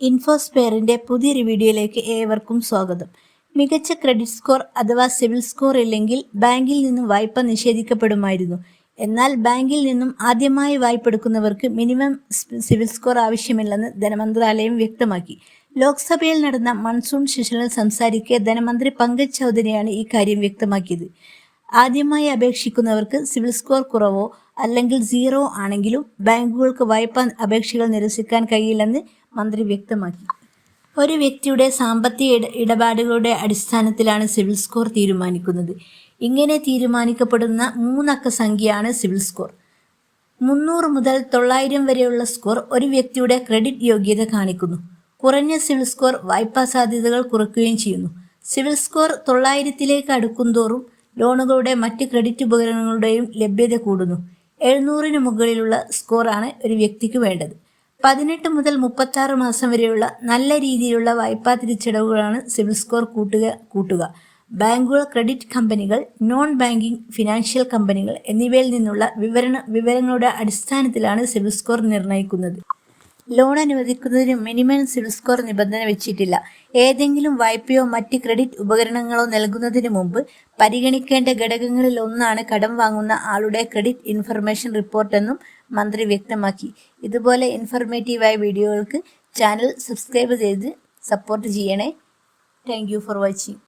ഇൻഫോസ്പെയറിന്റെ പുതിയൊരു വീഡിയോയിലേക്ക് ഏവർക്കും സ്വാഗതം. മികച്ച ക്രെഡിറ്റ് സ്കോർ അഥവാ സിവിൽ സ്കോർ ഇല്ലെങ്കിൽ ബാങ്കിൽ നിന്നും വായ്പ നിഷേധിക്കപ്പെടുമായിരുന്നു. എന്നാൽ ബാങ്കിൽ നിന്നും ആദ്യമായി വായ്പ എടുക്കുന്നവർക്ക് മിനിമം സിവിൽ സ്കോർ ആവശ്യമില്ലെന്ന് ധനമന്ത്രാലയം വ്യക്തമാക്കി. ലോക്സഭയിൽ നടന്ന മൺസൂൺ സെഷനിൽ സംസാരിക്കെ ധനമന്ത്രി പങ്കജ് ചൗധരിയാണ് ഈ കാര്യം വ്യക്തമാക്കിയത്. ആദ്യമായി അപേക്ഷിക്കുന്നവർക്ക് സിവിൽ സ്കോർ കുറവോ അല്ലെങ്കിൽ സീറോ ആണെങ്കിലും ബാങ്കുകൾക്ക് വായ്പാ അപേക്ഷകൾ നിരസിക്കാൻ കഴിയില്ലെന്ന് മന്ത്രി വ്യക്തമാക്കി. ഒരു വ്യക്തിയുടെ സാമ്പത്തിക ഇടപാടുകളുടെ അടിസ്ഥാനത്തിലാണ് സിവിൽ സ്കോർ തീരുമാനിക്കുന്നത്. ഇങ്ങനെ തീരുമാനിക്കപ്പെടുന്ന മൂന്നക്ക സംഖ്യയാണ് സിവിൽ സ്കോർ. മുന്നൂറ് മുതൽ തൊള്ളായിരം വരെയുള്ള സ്കോർ ഒരു വ്യക്തിയുടെ ക്രെഡിറ്റ് യോഗ്യത കാണിക്കുന്നു. കുറഞ്ഞ സിവിൽ സ്കോർ വായ്പാ സാധ്യതകൾ കുറയ്ക്കുകയും ചെയ്യുന്നു. സിവിൽ സ്കോർ തൊള്ളായിരത്തിലേക്ക് അടുക്കുന്തോറും ലോണുകളുടെ മറ്റ് ക്രെഡിറ്റ് ഉപകരണങ്ങളുടെയും ലഭ്യത കൂടുന്നു. എഴുന്നൂറിന് മുകളിലുള്ള സ്കോറാണ് ഒരു വ്യക്തിക്ക് വേണ്ടത്. പതിനെട്ട് മുതൽ മുപ്പത്താറ് മാസം വരെയുള്ള നല്ല രീതിയിലുള്ള വായ്പാ തിരിച്ചടവുകളാണ് സിവിൽ സ്കോർ കൂട്ടുക കൂട്ടുക. ബാങ്കുകൾ ക്രെഡിറ്റ് കമ്പനികൾ നോൺ ബാങ്കിംഗ് ഫിനാൻഷ്യൽ കമ്പനികൾ എന്നിവയിൽ നിന്നുള്ള വിവരണ വിവരങ്ങളുടെ അടിസ്ഥാനത്തിലാണ് സിവിൽ സ്കോർ നിർണയിക്കുന്നത്. ലോൺ അനുവദിക്കുന്നതിന് മിനിമം സിവിൽ സ്കോർ നിബന്ധന വെച്ചിട്ടില്ല. ഏതെങ്കിലും വായ്പയോ മറ്റ് ക്രെഡിറ്റ് ഉപകരണങ്ങളോ നൽകുന്നതിന് മുമ്പ് പരിഗണിക്കേണ്ട ഘടകങ്ങളിൽ ഒന്നാണ് കടം വാങ്ങുന്ന ആളുടെ ക്രെഡിറ്റ് ഇൻഫർമേഷൻ റിപ്പോർട്ടെന്നും മന്ത്രി വ്യക്തമാക്കി. ഇതുപോലെ ഇൻഫർമേറ്റീവായ വീഡിയോകൾക്ക് ചാനൽ സബ്സ്ക്രൈബ് ചെയ്ത് സപ്പോർട്ട് ചെയ്യണേ. Thank for watching.